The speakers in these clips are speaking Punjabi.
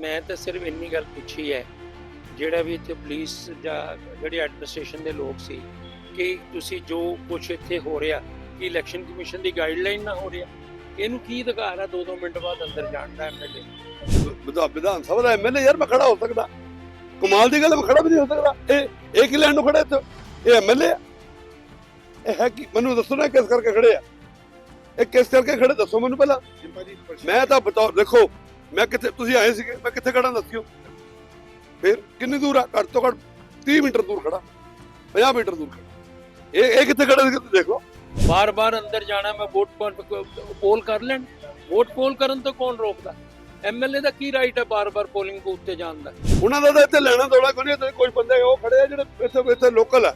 ਮੈਂ ਤਾਂ ਸਿਰਫ ਇੰਨੀ ਗੱਲ ਪੁੱਛੀ ਹੈ ਜਿਹੜਾ ਵੀ ਇੱਥੇ ਪੁਲਿਸ ਜਾਂ ਜਿਹੜੇ ਐਡਮਿਨਿਸਟ੍ਰੇਸ਼ਨ ਦੇ ਲੋਕ ਸੀ ਕਿ ਤੁਸੀਂ ਜੋ ਕੁਝ ਇੱਥੇ ਹੋ ਰਿਹਾ ਕਿ ਇਲੈਕਸ਼ਨ ਕਮਿਸ਼ਨ ਦੀ ਗਾਈਡਲਾਈਨ ਨਾ ਹੋ ਰਿਹਾ ਇਹਨੂੰ ਕੀ ਅਧਿਕਾਰ ਆ 2-2 ਮਿੰਟ ਬਾਅਦ ਅੰਦਰ ਜਾਣ ਦਾ ਐਮਐਲਏ ਵਿਧਾ- ਵਿਧਾਨ ਸਭਾ ਦਾ ਐਮਐਲਏ ਯਾਰ ਮੈਂ ਖੜਾ ਹੋ ਸਕਦਾ। ਕਮਾਲ ਦੀ ਗੱਲ ਮੈਂ ਖੜਾ ਵੀ ਨਹੀਂ ਹੋ ਸਕਦਾ। ਇਹ ਇਹ ਕੀ ਲੈਣ ਨੂੰ ਖੜੇ ਇੱਥੇ? ਇਹ ਐਮਐਲਏ ਇਹ ਹੈ ਕਿ? ਮੈਨੂੰ ਦੱਸੋ ਨਾ ਕਿਸ ਕਰਕੇ ਖੜੇ ਆ? ਇਹ ਕਿਸ ਕਰਕੇ ਖੜੇ? ਦੱਸੋ ਮੈਨੂੰ ਪਹਿਲਾਂ। ਮੈਂ ਤਾਂ ਬਤੌਰ ਦੇਖੋ ਮੈਂ ਕਿੱਥੇ ਤੁਸੀਂ ਆਏ ਸੀਗੇ ਮੈਂ ਕਿੱਥੇ ਖੜਾ ਦੱਸਿਓ? ਫਿਰ ਕਿੰਨੀ ਦੂਰ ਆ? ਘੱਟ ਤੋਂ ਘੱਟ 30 ਮੀਟਰ ਦੂਰ ਖੜਾ 50 ਮੀਟਰ ਦੂਰ ਖੜਾ ਇਹ ਇਹ ਕਿੱਥੇ ਖੜਾ ਸੀ ਤੁਸੀਂ ਦੇਖ ਬਾਰ-ਬਾਰ ਅੰਦਰ ਜਾਣਾ ਮੈਂ ਵੋਟ ਪੋਲ ਕਰ ਲੈਣ। ਵੋਟ ਪੋਲ ਕਰਨ ਤੋਂ ਕੌਣ ਰੋਕਦਾ? ਐਮਐਲਏ ਦਾ ਕੀ ਰਾਈਟ ਹੈ ਬਾਰ-ਬਾਰ ਪੋਲਿੰਗ ਬੂਥ ਤੇ ਜਾਣ ਦਾ? ਉਹਨਾਂ ਦਾ ਤਾਂ ਇੱਥੇ ਲੈਣਾ ਤੋੜਾ ਕੋਈ ਨਹੀਂ ਕੋਈ ਬੰਦੇ ਉਹ ਖੜੇ ਆ ਜਿਹੜੇ ਇੱਥੇ ਇੱਥੇ ਲੋਕਲ ਆ।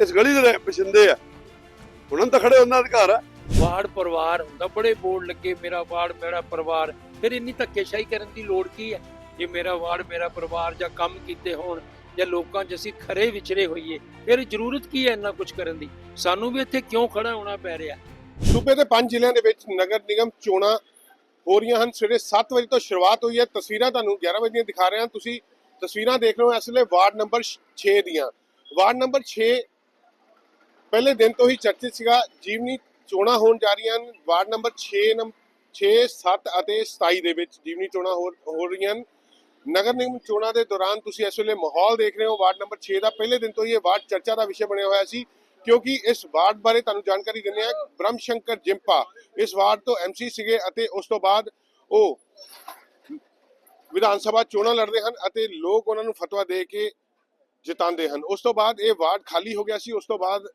ਇਸ ਗਲੀ ਦੇ ਪਛਿੰਦੇ ਆ। ਉਹਨਾਂ ਤਾਂ ਖੜੇ ਉਹਨਾਂ ਦਾ ਅਧਿਕਾਰ ਆ। ਵਾਰਡ ਪਰਿਵਾਰ ਹੁੰਦਾ ਬੜੇ ਬੋਰਡ ਲੱਗੇ ਮੇਰਾ ਵਾਰਡ ਮੇਰਾ ਪਰਿਵਾਰ। ਫਿਰ ਇੰਨੀ ਧੱਕੇਸ਼ਾਹੀ ਕਰਨ ਦੀ ਲੋੜ ਕੀ ਹੈ? ਜੇ ਮੇਰਾ ਵਾਰਡ, ਮੇਰਾ ਪਰਿਵਾਰ ਜਾਂ ਕੰਮ ਕੀਤੇ ਹੋਣ ਜਾਂ ਲੋਕਾਂ 'ਚ ਅਸੀਂ ਖਰੇ ਵਿਚਰੇ ਹੋਈਏ, ਫਿਰ ਜ਼ਰੂਰਤ ਕੀ ਹੈ ਇੰਨਾ ਕੁਝ ਕਰਨ ਦੀ? ਸਾਨੂੰ ਵੀ ਇੱਥੇ ਕਿਉਂ ਖੜਾ ਹੋਣਾ ਪੈ ਰਿਹਾ? ਸੂਬੇ ਦੇ ਪੰਜ ਜ਼ਿਲ੍ਹਿਆਂ ਦੇ ਵਿੱਚ ਨਗਰ ਨਿਗਮ ਚੋਣਾਂ ਹੋ ਰਹੀਆਂ ਹਨ। ਸਵੇਰੇ 7 ਵਜੇ ਤੋਂ ਸ਼ੁਰੂਆਤ ਹੋਈ ਹੈ। ਤਸਵੀਰਾਂ ਤੁਹਾਨੂੰ 11 ਵਜੇ ਦੀਆਂ ਦਿਖਾ ਰਹੇ ਹਾਂ। ਤੁਸੀਂ ਤਸਵੀਰਾਂ ਦੇਖ ਰਹੇ ਹੋ ਇਸ ਵੇਲੇ ਵਾਰਡ ਨੰਬਰ 6 ਦੀਆਂ। ਵਾਰਡ ਨੰਬਰ 6 ਪਹਿਲੇ ਦਿਨ ਤੋਂ ਹੀ ਚਰਚਿਤ ਸੀਗਾ। ਜੀਵਨੀ ਚੋਣਾਂ ਹੋਣ ਜਾ ਰਹੀਆਂ ਹਨ। ਵਾਰਡ ਨੰਬਰ 6 ਨੰਬਰ 6 7 ਅਤੇ 27 ਦੇ ਵਿੱਚ ਜੀਵਨੀ ਚੋਣਾਂ ਹੋ ਰਹੀਆਂ ਹਨ। ਨਗਰ ਨਿਗਮ ਚੋਣਾਂ ਦੇ ਦੌਰਾਨ ਤੁਸੀਂ ਇਸ ਵੇਲੇ ਮਾਹੌਲ ਦੇਖ ਰਹੇ ਹੋ। ਵਾਰਡ ਨੰਬਰ 6 ਦਾ ਪਹਿਲੇ ਦਿਨ ਤੋਂ ਹੀ ਇਹ ਵਾਰਡ ਚਰਚਾ ਦਾ ਵਿਸ਼ਾ ਬਣਿਆ ਹੋਇਆ ਸੀ, ਕਿਉਂਕਿ ਇਸ ਵਾਰਡ ਬਾਰੇ ਤੁਹਾਨੂੰ ਜਾਣਕਾਰੀ ਦਿੰਦੇ ਹਾਂ। ਬ੍ਰਹਮ ਸ਼ੰਕਰ ਜਿੰਪਾ ਇਸ ਵਾਰਡ ਤੋਂ ਐਮਸੀ ਸੀਗੇ ਅਤੇ ਉਸ ਤੋਂ ਬਾਅਦ ਉਹ ਵਿਧਾਨ ਸਭਾ ਚੋਣਾਂ ਲੜਦੇ ਹਨ ਅਤੇ ਲੋਕ ਉਹਨਾਂ ਨੂੰ ਫਤਵਾ ਦੇ ਕੇ ਜਿਤਾਉਂਦੇ ਹਨ। ਉਸ ਤੋਂ ਬਾਅਦ ਇਹ ਵਾਰਡ ਖਾਲੀ ਹੋ ਗਿਆ ਸੀ। ਉਸ ਤੋਂ ਬਾਅਦ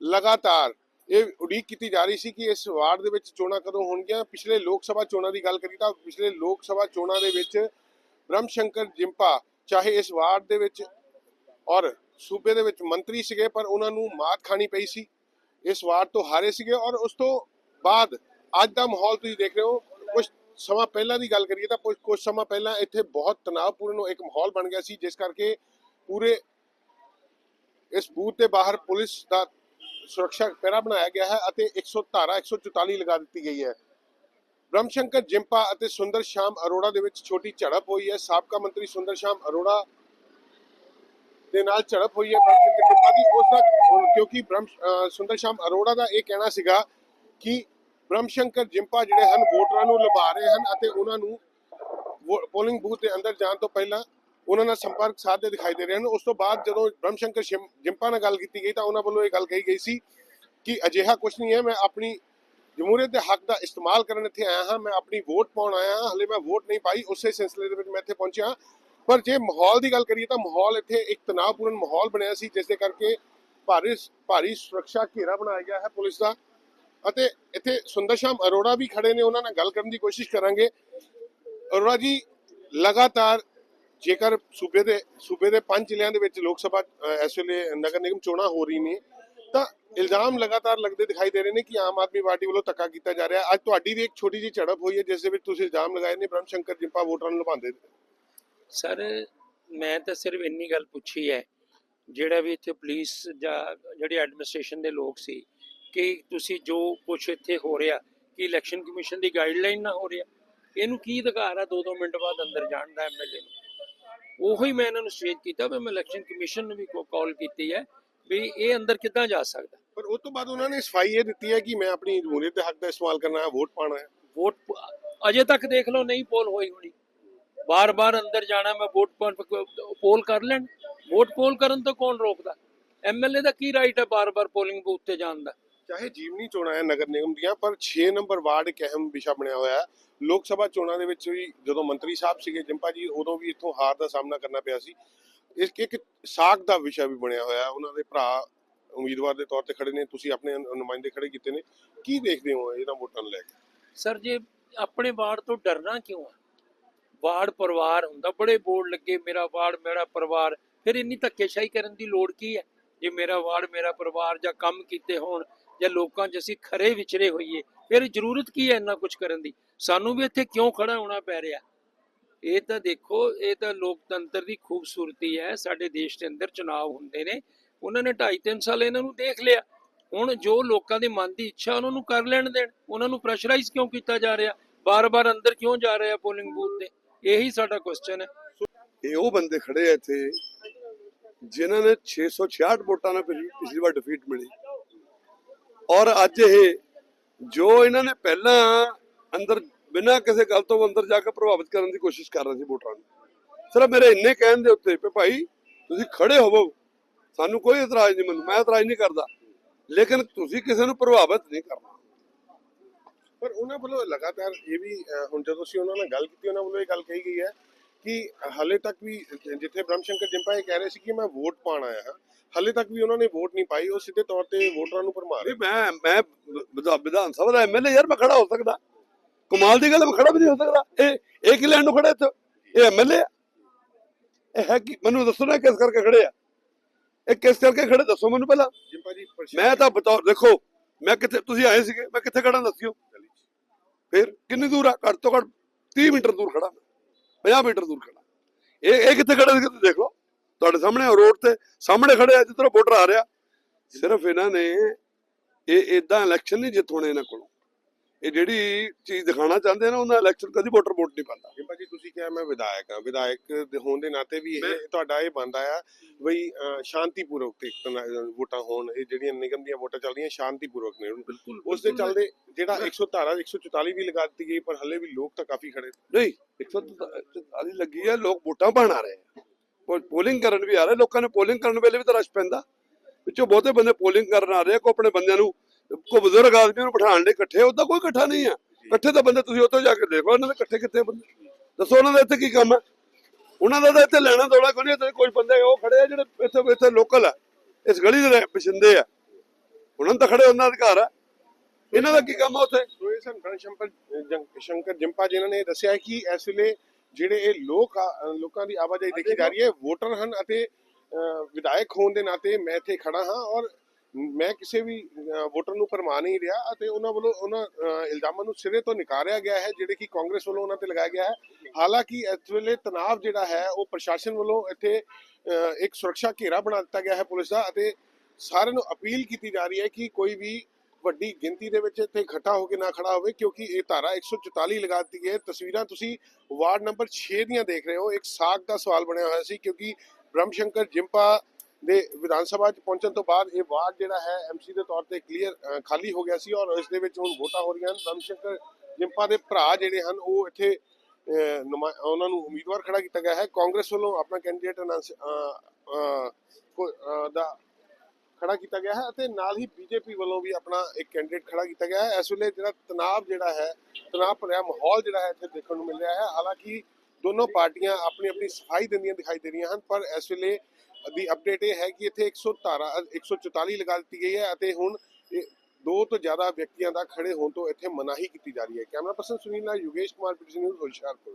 ਲਗਾਤਾਰ ਇਹ ਉਡੀਕ ਕੀਤੀ ਜਾ ਰਹੀ ਸੀ ਕਿ ਇਸ ਵਾਰ ਦੇ ਵਿੱਚ ਚੋਣਾਂ ਕਦੋਂ ਹੋਣਗੀਆਂ? ਪਿਛਲੇ ਲੋਕ ਸਭਾ ਚੋਣਾਂ ਦੀ ਗੱਲ ਕਰੀ ਤਾਂ ਪਿਛਲੇ ਲੋਕ ਸਭਾ ਚੋਣਾਂ ਦੇ ਵਿੱਚ ਬ੍ਰਹਮ ਸ਼ੰਕਰ ਜਿੰਪਾ, ਚਾਹੇ ਇਸ ਵਾਰਡ ਦੇ ਵਿੱਚ ਔਰ ਸੂਬੇ ਦੇ ਵਿੱਚ ਮੰਤਰੀ ਸੀਗੇ, ਪਰ ਉਹਨਾਂ ਨੂੰ ਮਾਤ ਖਾਣੀ ਪਈ ਸੀ। ਇਸ ਵਾਰ ਤੋਂ ਹਾਰੇ ਸੀਗੇ ਔਰ ਉਸ ਤੋਂ ਬਾਅਦ ਅੱਜ ਦਾ ਮਾਹੌਲ ਤੁਸੀਂ ਦੇਖ ਰਹੇ ਹੋ। ਕੁਝ ਸਮਾਂ ਪਹਿਲਾਂ ਦੀ ਗੱਲ ਕਰੀਏ ਤਾਂ ਕੁਝ ਕੁਝ ਸਮਾਂ ਪਹਿਲਾਂ ਇੱਥੇ ਬਹੁਤ ਤਣਾਅਪੂਰਨ ਇੱਕ ਮਾਹੌਲ ਬਣ ਗਿਆ ਸੀ, ਜਿਸ ਕਰਕੇ ਪੂਰੇ ਇਸ ਬੂਥ ਦੇ ਬਾਹਰ ਪੁਲਿਸ ਦਾ ਸੁਰੱਖਿਆ ਪਹਿਰਾ ਬਣਾਇਆ ਗਿਆ ਹੈ ਅਤੇ 100 ਧਾਰਾ 144 ਲਗਾ ਦਿੱਤੀ ਗਈ ਹੈ। ਬ੍ਰਹਮ ਜਿੰਪਾ ਅਤੇ ਸੁੰਦਰ ਸ਼ਾਮ ਅਰੋੜਾ ਦੇ ਵਿੱਚ ਛੋਟੀ ਝੜਪ ਹੋਈ ਹੈ। ਸਾਬਕਾ ਮੰਤਰੀ ਸੁੰਦਰ ਸ਼ਾਮ ਅਰੋੜਾ ਦੇ ਨਾਲ ਝੜਪ ਹੋਈ ਹੈ ਬ੍ਰਹਮ ਜਿੰਪਾ ਦੀ। ਉਸ ਦਾ ਕਿਉਂਕਿ ਬ੍ਰਹਮ ਸੁੰਦਰ ਸ਼ਾਮ ਅਰੋੜਾ ਦਾ ਇਹ ਕਹਿਣਾ ਸੀਗਾ ਕਿ ਬ੍ਰਹਮ ਸ਼ੰਕਰ ਜਿੰਪਾ ਜਿਹੜੇ ਹਨ ਵੋਟਰਾਂ ਨੂੰ ਲੁਭਾ ਰਹੇ ਹਨ ਅਤੇ ਉਹਨਾਂ ਨੂੰ ਪੋਲਿੰਗ ਬੂਥ ਦੇ ਅੰਦਰ ਜਾਣ ਤੋਂ ਪਹਿਲਾਂ ਉਹਨਾਂ ਨਾਲ ਸੰਪਰਕ ਸਾਧਦੇ ਦਿਖਾਈ ਦੇ ਰਹੇ ਹਨ। ਉਸ ਤੋਂ ਬਾਅਦ ਜਦੋਂ ਬ੍ਰਹਮ ਜਿੰਪਾ ਨਾਲ ਗੱਲ ਕੀਤੀ ਗਈ ਤਾਂ ਉਹਨਾਂ ਵੱਲੋਂ ਇਹ ਗੱਲ ਕਹੀ ਗਈ ਸੀ ਕਿ ਅਜਿਹਾ ਕੁਝ ਨਹੀਂ ਹੈ। ਮੈਂ ਆਪਣੀ ਜਮਹੂਰੀਅਤ ਦੇ ਹੱਕ ਦਾ ਇਸਤੇਮਾਲ ਕਰਨ ਇੱਥੇ ਆਇਆ ਹਾਂ। ਮੈਂ ਆਪਣੀ ਵੋਟ ਪਾਉਣ ਆਇਆ ਹਾਂ। ਹਲੇ ਮੈਂ ਵੋਟ ਨਹੀਂ ਪਾਈ। ਉਸੇ ਸਿਲਸਿਲੇ ਦੇ ਵਿੱਚ ਮੈਂ ਇੱਥੇ ਪਹੁੰਚਿਆ ਪਰ ਜੇ ਮਾਹੌਲ ਦੀ ਗੱਲ ਕਰੀਏ ਤਾਂ ਮਾਹੌਲ ਇੱਥੇ ਇੱਕ ਤਣਾਅਪੂਰਨ ਮਾਹੌਲ ਬਣਿਆ ਸੀ, ਜਿਸ ਦੇ ਕਰਕੇ ਭਾਰੀ ਭਾਰੀ ਸੁਰੱਖਿਆ ਘੇਰਾ ਬਣਾਇਆ ਗਿਆ ਹੈ ਪੁਲਿਸ ਦਾ। ਅਤੇ ਇੱਥੇ ਸੁੰਦਰ ਸ਼ਾਮ ਅਰੋੜਾ ਵੀ ਖੜੇ ਨੇ। ਉਹਨਾਂ ਨਾਲ ਗੱਲ ਕਰਨ ਦੀ ਕੋਸ਼ਿਸ਼ ਕਰਾਂਗੇ। ਅਰੋੜਾ ਜੀ, ਲਗਾਤਾਰ ਜੇਕਰ ਸੂਬੇ ਦੇ ਸੂਬੇ ਦੇ ਪੰਜ ਜ਼ਿਲ੍ਹਿਆਂ ਦੇ ਵਿੱਚ ਲੋਕ ਸਭਾ ਇਸ ਵੇਲੇ ਨਗਰ ਨਿਗਮ ਚੋਣਾਂ ਹੋ ਰਹੀ ਨੇ, ਤਾਂ ਇਲਜ਼ਾਮ ਲਗਾਤਾਰ ਲੱਗਦੇ ਦਿਖਾਈ ਦੇ ਰਹੇ ਨੇ ਕਿ ਆਮ ਆਦਮੀ ਪਾਰਟੀ ਵੱਲੋਂ ਧੱਕਾ ਕੀਤਾ ਜਾ ਰਿਹਾ। ਅੱਜ ਤੁਹਾਡੀ ਵੀ ਇੱਕ ਛੋਟੀ ਜਿਹੀ ਝੜਪ ਹੋਈ ਹੈ, ਜਿਸ ਦੇ ਵਿੱਚ ਤੁਸੀਂ ਇਲਜ਼ਾਮ ਲਗਾਏ ਨੇ, ਬ੍ਰਹਮ ਸ਼ੰਕਰ ਜਿੰਪਾ ਵੋਟਰਾਂ ਨੂੰ ਲੁਭਾਉਂਦੇ ਸਰ, ਮੈਂ ਤਾਂ ਸਿਰਫ ਇੰਨੀ ਗੱਲ ਪੁੱਛੀ ਹੈ, ਜਿਹੜਾ ਵੀ ਇੱਥੇ ਪੁਲਿਸ ਜਾਂ ਜਿਹੜੀ ਐਡਮਿਨਿਸਟ੍ਰੇਸ਼ਨ ਦੇ ਲੋਕ ਸੀ, ਕਿ ਤੁਸੀਂ ਜੋ ਕੁਝ ਇੱਥੇ ਹੋ ਰਿਹਾ, ਕਿ ਇਲੈਕਸ਼ਨ ਕਮਿਸ਼ਨ ਦੀ ਗਾਈਡਲਾਈਨ ਨਾ ਹੋ ਰਿਹਾ। ਇਹਨੂੰ ਕੀ ਅਧਿਕਾਰ ਆ 2-2 ਮਿੰਟ ਬਾਅਦ ਅੰਦਰ ਜਾਣ ਦਾ ਐਮਐਲਏ ਨੂੰ? ਉਹੀ ਮੈਂ ਇਹਨਾਂ ਨੂੰ ਸਟੇਜ ਕੀਤਾ ਵੀ ਮੈਂ ਇਲੈਕਸ਼ਨ ਕਮਿਸ਼ਨ ਨੂੰ ਵੀ ਕਾਲ ਕੀਤੀ ਹੈ ਵੀ ਇਹ ਅੰਦਰ ਕਿੱਦਾਂ ਜਾ ਸਕਦਾ। ਪਰ ਉਸ ਤੋਂ ਬਾਅਦ ਉਹਨਾਂ ਨੇ ਸਫ਼ਾਈ ਇਹ ਦਿੱਤੀ ਹੈ ਕਿ ਮੈਂ ਆਪਣੀ ਜਮਹੂਰੀਅਤ ਦੇ ਹੱਕ ਦਾ ਇਸਤੇਮਾਲ ਕਰਨਾ ਹੈ ਵੋਟ ਪਾਉਣਾ ਹੈ। ਵੋਟ ਅਜੇ ਤੱਕ ਦੇਖ ਲਓ ਨਹੀਂ ਪੋਲ ਹੋਈ ਹੋਣੀ। ਬਾਰ-ਬਾਰ ਅੰਦਰ ਜਾਣਾ ਮੈਂ ਵੋਟ ਪੋਲ ਕਰ ਲੈਣ। ਵੋਟ ਪੋਲ ਕਰਨ ਤੋਂ ਕੌਣ ਰੋਕਦਾ? ਐਮਐਲਏ ਦਾ ਕੀ ਰਾਈਟ ਹੈ ਬਾਰ-ਬਾਰ ਪੋਲਿੰਗ ਬੂਥ ਤੇ ਜਾਣ ਦਾ? ਚਾਹੇ ਜੀਵਨੀ ਚੋਣਾਂ ਹੈ, ਨਗਰ ਨਿਗਮ ਦੀਆਂ, ਪਰ 6 ਨੰਬਰ ਵਾਰਡ ਇੱਕ ਅਹਿਮ ਵਿਸ਼ਾ ਬਣਿਆ ਹੋਇਆ ਹੈ। ਲੋਕ ਸਭਾ ਚੋਣਾਂ ਦੇ ਵਿੱਚ ਵੀ ਜਦੋਂ ਮੰਤਰੀ ਸਾਹਿਬ ਸੀਗੇ, ਜਿੰਪਾ ਜੀ, ਉਦੋਂ ਵੀ ਇੱਥੋਂ ਹਾਰ ਦਾ ਸਾਹਮਣਾ ਕਰਨਾ ਪਿਆ ਸੀ। ਇਸ ਇੱਕ ਸਾਖ ਦਾ ਵਿਸ਼ਾ ਵੀ ਬਣਿਆ ਹੋਇਆ ਉਹਨਾਂ ਦੇ ਭਰਾ ਉਮੀਦਵਾਰ ਦੇ ਤੌਰ ਤੇ ਖੜੇ ਨੇ, ਤੁਸੀਂ ਆਪਣੇ ਨੁਮਾਇੰਦੇ ਖੜੇ ਕੀਤੇ ਨੇ। ਕੀ ਦੇਖਦੇ ਹੋ ਇਹਨਾਂ ਵੋਟਾਂ ਨੂੰ ਲੈ ਕੇ? ਸਰ, ਜੇ ਆਪਣੇ ਵਾਰਡ ਤੋਂ ਡਰਨਾ ਕਿਉਂ ਆ ਵਾਰਡ ਪਰਿਵਾਰ ਹੁੰਦਾ, ਬੜੇ ਬੋਰਡ ਲੱਗੇ, ਮੇਰਾ ਵਾਰਡ, ਮੇਰਾ ਪਰਿਵਾਰ। ਫਿਰ ਇੰਨੀ ਧੱਕੇਸ਼ਾਹੀ ਕਰਨ ਦੀ ਲੋੜ ਕੀ ਹੈ? ਜੇ ਮੇਰਾ ਵਾਰਡ, ਮੇਰਾ ਪਰਿਵਾਰ ਜਾਂ ਕੰਮ ਕੀਤੇ ਹੋਣ ਜਾਂ ਲੋਕਾਂ 'ਚ ਅਸੀਂ ਖਰੇ ਵਿਚਰੇ ਹੋਈਏ, ਫਿਰ ਜ਼ਰੂਰਤ ਕੀ ਹੈ ਇੰਨਾ ਕੁਝ ਕਰਨ ਦੀ? ਸਾਨੂੰ ਵੀ ਇੱਥੇ ਕਿਉਂ ਖੜਾ ਹੋਣਾ ਪੈ ਰਿਹਾ? ਇਹ ਤਾਂ ਦੇਖੋ, ਇਹ ਤਾਂ ਲੋਕਤੰਤਰ ਦੀ ਖੂਬਸੂਰਤੀ ਹੈ, ਸਾਡੇ ਦੇਸ਼ ਦੇ ਅੰਦਰ ਚੁਣਾਵ ਹੁੰਦੇ ਨੇ। ਉਹਨਾਂ ਨੇ 2.5 3 ਸਾਲ ਇਹਨਾਂ ਨੂੰ ਦੇਖ ਲਿਆ। ਹੁਣ ਜੋ ਲੋਕਾਂ ਦੇ ਮਨ ਦੀ ਇੱਛਾ ਉਹਨਾਂ ਨੂੰ ਕਰ ਲੈਣ ਦੇਣ। ਉਹਨਾਂ ਨੂੰ ਪ੍ਰੈਸ਼ਰਾਈਜ਼ ਕਿਉਂ ਕੀਤਾ ਜਾ ਰਿਹਾ? ਬਾਰ-ਬਾਰ ਅੰਦਰ ਕਿਉਂ ਜਾ ਰਿਹਾ ਪੋਲਿੰਗ ਬੂਥ ਤੇ? ਇਹੀ ਸਾਡਾ ਕੁਐਸਚਨ ਹੈ। ਇਹ ਉਹ ਬੰਦੇ ਖੜੇ ਆ ਇੱਥੇ, ਜਿਨ੍ਹਾਂ ਨੇ 666 ਵੋਟਾਂ ਨਾਲ ਪਿਛਲੀ ਵਾਰ ਡਿਫੀਟ ਮਿਲੀ। ਔਰ ਅੱਜ ਇਹ ਜੋ ਇਹਨਾਂ ਨੇ ਪਹਿਲਾਂ ਅੰਦਰ ਬਿਨਾਂ ਕਿਸੇ ਗੱਲ ਤੋਂ ਅੰਦਰ ਜਾ ਕੇ ਪ੍ਰਭਾਵਿਤ ਕਰਨ ਦੀ ਕੋਸ਼ਿਸ਼ ਕਰ ਰਹੇ ਸੀ ਵੋਟਰਾਂ ਨੂੰ। ਸਿਰਫ ਮੇਰੇ ਇੰਨੇ ਕਹਿਣ ਦੇ ਉੱਤੇ ਵੀ ਭਾਈ ਤੁਸੀਂ ਖੜੇ ਹੋਵੋ। ਸਾਨੂੰ ਕੋਈ ਇਤਰਾਜ਼ ਨਹੀਂ, ਮੈਨੂੰ ਮੈਂ ਇਤਰਾਜ਼ ਨਹੀਂ ਕਰਦਾ। ਲੇਕਿਨ ਤੁਸੀਂ ਕਿਸੇ ਨੂੰ ਪ੍ਰਭਾਵਿਤ ਨਹੀਂ ਕਰਨਾ। ਪਰ ਉਹਨਾਂ ਵੱਲੋਂ ਲਗਾਤਾਰ ਇਹ ਵੀ ਹੁਣ ਜਦੋਂ ਅਸੀਂ ਉਹਨਾਂ ਨਾਲ ਗੱਲ ਕੀਤੀ, ਉਹਨਾਂ ਵੱਲੋਂ ਇਹ ਗੱਲ ਕਹੀ ਗਈ ਹੈ ਕਿ ਹਾਲੇ ਤੱਕ ਵੀ ਜਿੱਥੇ ਬ੍ਰਹਮ ਸ਼ੰਕਰ ਜਿੰਪਾ ਇਹ ਕਹਿ ਰਹੇ ਸੀ ਕਿ ਮੈਂ ਵੋਟ ਪਾਣ ਆਇਆ ਹਾਂ ਹਾਲੇ ਤੱਕ ਵੀ ਉਹਨਾਂ ਨੇ ਵੋਟ ਨਹੀਂ ਪਾਈ ਉਹ ਸਿੱਧੇ ਤੌਰ ਤੇ ਵੋਟਰਾਂ ਨੂੰ ਭਰਮਾ ਰਹੇ ਮੈਂ ਮੈਂ ਵਿਧਾ- ਵਿਧਾਨ ਸਭਾ ਦਾ ਐਮਐਲਏ ਯਾਰ ਮੈਂ ਖੜਾ ਹੋ ਸਕਦਾ। ਕਮਾਲ ਦੀ ਗੱਲ ਮੈਂ ਖੜਾ ਵੀ ਨਹੀਂ ਹੋ ਸਕਦਾ। ਇਹ ਇਹ ਕਿ ਲੈਣ ਨੂੰ ਖੜੇ ਇੱਥੇ? ਇਹ ਐਮਐਲਏ ਇਹ ਹੈ ਕਿ? ਮੈਨੂੰ ਦੱਸੋ ਨਾ ਕਿਸ ਕਰਕੇ ਖੜੇ ਆ? ਇਹ ਕਿਸ ਕਰਕੇ ਖੜੇ? ਦੱਸੋ ਮੈਨੂੰ ਪਹਿਲਾਂ। ਜਿੰਪਾ ਜੀ ਮੈਂ ਤਾਂ ਬਤੌਰ ਦੇਖੋ ਮੈਂ ਕਿੱਥੇ ਤੁਸੀਂ ਆਏ ਸੀਗੇ ਮੈਂ ਕਿੱਥੇ ਖੜਾ ਦੱਸਿਓ। ਫਿਰ ਕਿੰਨੀ ਦੂਰ ਆ? ਘੱਟ ਤੋਂ ਘੱਟ 30 ਮੀਟਰ ਦੂਰ ਖੜਾ 50 ਮੀਟਰ ਦੂਰ ਖੜਾ। ਇਹ ਇਹ ਕਿੱਥੇ ਖੜਾ ਸੀ ਤੁਸੀਂ ਦੇਖ ਲਓ। ਤੁਹਾਡੇ ਸਾਹਮਣੇ ਰੋਡ ਤੇ ਸਾਹਮਣੇ ਖੜੇ ਆ, ਜਿੱਧਰੋਂ ਵੋਟਰ ਆ ਰਿਹਾ। ਸਿਰਫ ਇਹਨਾਂ ਨੇ ਇਹ ਇਦਾਂ ਇਲੈਕਸ਼ਨ ਨਹੀਂ ਜਿੱਤ ਹੋਣੇ ਇਹਨਾਂ ਕੋਲੋਂ। ਇਹ ਜਿਹੜੀ ਚੀਜ਼ ਦਿਖਾਣਾ ਚਾਹੁੰਦੇ ਨੇ ਉਹਨਾਂ ਇਲੈਕਸ਼ਨ ਕਦੀ ਵੋਟਰ ਵੋਟ ਨਹੀਂ ਪਾਉਂਦਾ। ਜਿੰਪਾ ਜੀ ਤੁਸੀਂ ਕਿਹਾ ਮੈਂ ਵਿਧਾਇਕ ਹਾਂ। ਵਿਧਾਇਕ ਦੇ ਹੋਣ ਦੇ ਨਾਤੇ ਵੀ ਇਹ ਤੁਹਾਡਾ ਇਹ ਬੰਦਾ ਆ ਬਈ ਸ਼ਾਂਤੀਪੂਰਵਕ ਤੇ ਵੋਟਾਂ ਹੋਣ। ਇਹ ਜਿਹੜੀਆਂ ਨਿਗਮ ਦੀਆਂ ਵੋਟਾਂ ਚੱਲਦੀਆਂ ਸ਼ਾਂਤੀਪੂਰਵਕ ਨੇ। ਬਿਲਕੁਲ ਉਸ ਦੇ ਚੱਲਦੇ ਜਿਹੜਾ 100 ਧਾਰਾ 144 ਵੀ ਲਗਾ ਦਿੱਤੀ ਗਈ ਪਰ ਹੱਲੇ ਵੀ ਲੋਕ ਤਾਂ ਕਾਫੀ ਖੜੇ ਨਹੀਂ 144 ਲੱਗੀ ਹੈ ਲੋਕ ਵੋਟਾਂ ਪਾਣ ਆ ਰਹੇ ਪੋਲਿੰਗ ਕਰਨ ਵੀ ਆ ਰਹੇ ਲੋਕਾਂ ਨੇ ਪੋਲਿੰਗ ਕਰਨ ਵੇਲੇ ਵੀ ਤਾਂ ਰਸ਼ ਪੈਂਦਾ। ਵਿੱਚੋਂ ਬਹੁਤੇ ਬੰਦੇ ਪੋਲਿੰਗ ਕਰਨ ਆ ਰਹੇ ਕੋ ਆਪਣੇ ਬੰਦਿਆਂ ਨੂੰ ਕੋ ਬਜ਼ੁਰਗ ਨੂੰ ਬਿਠਾਉਣ ਲਈ ਇਕੱਠੇ ਉਹਦਾ ਕੋਈ ਇਕੱਠਾ ਨਹੀਂ ਆ। ਇਕੱਠੇ ਤਾਂ ਬੰਦੇ ਤੁਸੀਂ ਉੱਥੋਂ ਜਾ ਕੇ ਦੇਖੋ ਉਹਨਾਂ ਦੇ ਇਕੱਠੇ ਕਿੱਥੇ ਬੰਦੇ। ਦੱਸੋ ਉਹਨਾਂ ਦਾ ਇੱਥੇ ਕੀ ਕੰਮ ਹੈ ਉਹਨਾਂ ਦਾ ਤਾਂ ਇੱਥੇ ਲੈਣਾ ਦੌੜਾ ਕੋਈ ਨਹੀਂ ਇੱਥੇ ਕੁਝ ਬੰਦੇ ਉਹ ਖੜੇ ਆ ਜਿਹੜੇ ਇੱਥੇ ਇੱਥੇ ਲੋਕਲ ਆ। ਇਸ ਗਲੀ ਦੇ ਵਸਿੰਦੇ ਆ। ਉਹਨਾਂ ਤਾਂ ਖੜੇ ਉਹਨਾਂ ਦਾ ਅਧਿਕਾਰ ਆ। ਇਹਨਾਂ ਦਾ ਕੀ ਕੰਮ ਆ ਉੱਥੇ? ਸ਼ੰਕਰ ਜੰ- ਸ਼ੰਕਰ ਜਿੰਪਾ ਜਿਨ੍ਹਾਂ ਨੇ ਦੱਸਿਆ ਕਿ ਇਸ ਵੇਲੇ ਜਿਹੜੇ ਇਹ ਲੋਕ ਲੋਕਾਂ ਦੀ ਆਵਾਜਾਈ ਦੇਖੀ ਜਾ ਰਹੀ ਹੈ ਵੋਟਰ ਹਨ ਅਤੇ ਵਿਧਾਇਕ ਹੋਣ ਦੇ ਨਾਤੇ ਮੈਂ ਇੱਥੇ ਖੜਾ ਹਾਂ ਔਰ ਮੈਂ ਕਿਸੇ ਵੀ ਵੋਟਰ ਨੂੰ ਪਰਮਾ ਨਹੀਂ ਰਿਹਾ ਅਤੇ ਉਹਨਾਂ ਵੱਲੋਂ ਉਹਨਾਂ ਇਲਜ਼ਾਮਾਂ ਨੂੰ ਸਿਰੇ ਤੋਂ ਨਿਕਾਰਿਆ ਗਿਆ ਹੈ, ਜਿਹੜੇ ਕਿ ਕਾਂਗਰਸ ਵੱਲੋਂ ਉਹਨਾਂ ਤੇ ਲਗਾਇਆ ਗਿਆ ਹੈ। ਹਾਲਾਂਕਿ ਇਸ ਵੇਲੇ ਤਣਾਅ ਜਿਹੜਾ ਹੈ, ਉਹ ਪ੍ਰਸ਼ਾਸਨ ਵੱਲੋਂ ਇੱਥੇ ਇੱਕ ਸੁਰੱਖਿਆ ਘੇਰਾ ਬਣਾ ਦਿੱਤਾ ਗਿਆ ਹੈ ਪੁਲਿਸ ਦਾ ਅਤੇ ਸਾਰਿਆਂ ਨੂੰ ਅਪੀਲ ਕੀਤੀ ਜਾ ਰਹੀ ਹੈ ਕਿ ਕੋਈ ਵੀ ਵੱਡੀ ਗਿਣਤੀ ਦੇ ਵਿੱਚ ਇੱਥੇ ਇਕੱਠਾ ਹੋ ਕੇ ਨਾ ਖੜਾ ਹੋਵੇ, ਕਿਉਂਕਿ ਇਹ ਧਾਰਾ 144 ਲਗਾ ਦਿੱਤੀ ਗਈ ਹੈ। ਤਸਵੀਰਾਂ ਤੁਸੀਂ ਵਾਰਡ ਨੰਬਰ 6 ਦੀਆਂ ਦੇਖ ਰਹੇ ਹੋ। ਇੱਕ ਸਾਗ ਦਾ ਸਵਾਲ ਬਣਿਆ ਹੋਇਆ ਸੀ, ਕਿਉਂਕਿ ਬ੍ਰਹਮ ਸ਼ੰਕਰ ਜਿੰਪਾ ਦੇ ਵਿਧਾਨ ਸਭਾ 'ਚ ਪਹੁੰਚਣ ਤੋਂ ਬਾਅਦ ਇਹ ਵਾਰਡ ਜਿਹੜਾ ਹੈ ਐਮਸੀ ਦੇ ਤੌਰ ਤੇ ਕਲੀਅਰ ਖਾਲੀ ਹੋ ਗਿਆ ਸੀ ਔਰ ਇਸ ਦੇ ਵਿੱਚ ਹੁਣ ਵੋਟਾਂ ਹੋ ਰਹੀਆਂ ਹਨ। ਬ੍ਰਹਮ ਜਿੰਪਾ ਦੇ ਭਰਾ ਜਿਹੜੇ ਹਨ, ਉਹ ਇੱਥੇ ਉਹਨਾਂ ਨੂੰ ਉਮੀਦਵਾਰ ਖੜਾ ਕੀਤਾ ਗਿਆ ਹੈ। ਕਾਂਗਰਸ ਵੱਲੋਂ ਆਪਣਾ ਕੈਂਡੀਡੇਟ ਅਨਾਉਂਸ ਦਾ ਖੜਾ ਕੀਤਾ ਗਿਆ ਹੈ ਅਤੇ ਨਾਲ ਹੀ ਬੀਜੇਪੀ ਵੱਲੋਂ ਵੀ ਆਪਣਾ ਇੱਕ ਕੈਂਡੀਡੇਟ ਖੜਾ ਕੀਤਾ ਗਿਆ ਹੈ। ਇਸ ਵੇਲੇ ਜਿਹੜਾ ਤਣਾਅ ਜਿਹੜਾ ਹੈ, ਤਣਾਅ ਭਰਿਆ ਮਾਹੌਲ ਜਿਹੜਾ ਹੈ ਇੱਥੇ ਦੇਖਣ ਨੂੰ ਮਿਲ ਰਿਹਾ ਹੈ। ਹਾਲਾਂਕਿ ਦੋਨੋਂ ਪਾਰਟੀਆਂ ਆਪਣੀ ਆਪਣੀ ਸਫ਼ਾਈ ਦਿੰਦੀਆਂ ਦਿਖਾਈ ਦੇ ਰਹੀਆਂ ਹਨ, ਪਰ ਇਸ ਵੇਲੇ ਦੀ ਅਪਡੇਟ ਇਹ ਹੈ ਕਿ ਇੱਥੇ 100 144 ਲਗਾ ਦਿੱਤੀ ਗਈ ਹੈ ਅਤੇ ਹੁਣ ਦੋ ਤੋਂ ਜ਼ਿਆਦਾ ਵਿਅਕਤੀਆਂ ਦਾ ਖੜੇ ਹੋਣ ਤੋਂ ਇੱਥੇ ਮਨਾਹੀ ਕੀਤੀ ਜਾ ਰਹੀ ਹੈ। ਕੈਮਰਾ ਪਰਸਨ ਸੁਨੀਲ ਨਾਲ ਯੋਗੇਸ਼ ਕੁਮਾਰ ਪੀਟੀਸੀ ਨਿਊਜ਼, ਹੁਸ਼ਿਆਰਪੁਰ।